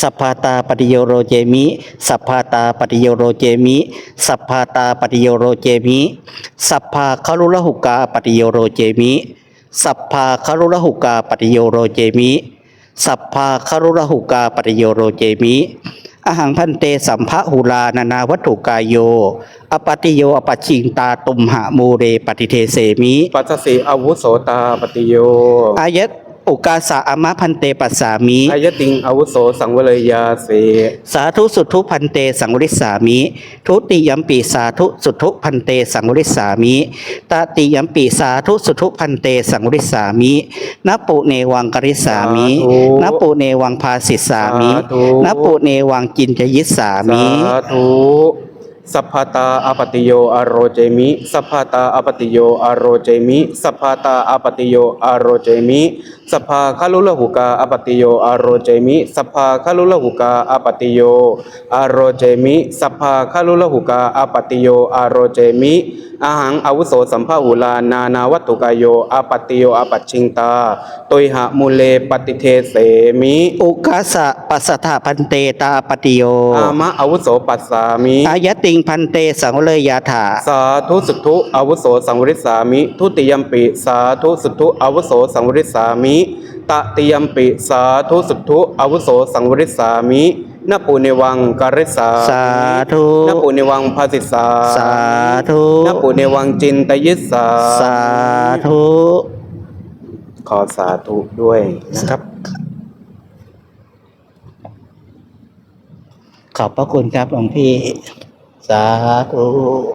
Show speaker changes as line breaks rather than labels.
สัพพาตาปฏิโยโรเจมิ สัพพาตาปฏิโยโรเจมิ สัพพาตาปฏิโยโรเจมิ สัพพาคารุละหุกาปฏิโยโรเจมิ สัพพาคารุละหุกาปฏิโยโรเจมิ สัพพาคารุละหุกาปฏิโยโรเจมิอหังพันเตสัมภะหุลานานาวัตถุกายโย อปฏิโยอปชิงตาตุมหะมูเรปฏิเทเสมิ
ปัสสสีอาวุโสตาปฏิโย
อายะ อุกาสะอมะพันเตปัสสามิ
อายติงอาวุโสสังเวเลยาเส
สาธุสุทุพันเตสังวริสามิทุติยมปีสาธุสุทุพันเตสังวริสามิตติยมปีสาธุสุทุพันเตสังวริสามินปุเนวังกริสามินปุเนวังภาสิสามินปุเนวังจินจยิสามิ
สาธุ สัพพตาอปติโยอโรเจมิสัพพตาอปติโยอโรเจมิสัพพตาอปติโยอโรเจมิสัพพาคาลุละหุกาอปติโยอโรเจมิสัพพาคาลุละหุกาอปติโยอโรเจมิสัพพาคาลุละหุกาอปติโยอโรเจมิอาหังอาวุโสสัมภาหุลานานาวัตถุกายโยอปติโยอปัจฉิงตาตุยหะมุเลปฏิเทเสมิ
อุกาสะปัสสถาพันเตตาปฏิโย
อามะอาวุโสปัสสามิ
อายะติงพันเตสังวเลยยาถา
สาธุสุทุอาวุโสสังวริสามิ ทุติยมปิสาธุสุทุอาวุโสสังวริสามิตติยมปิสาธุสุทุอาวุโสสังวริสามินปุเนวังการิสา
สาธุ
นปุเนวังภาสิสา
สาธุ
นปุเนวังจินตยิสสา
สาธุ
ขอสาธุด้วยนะครับ
ขอบพระคุณครับหลวงพี่ สาธุ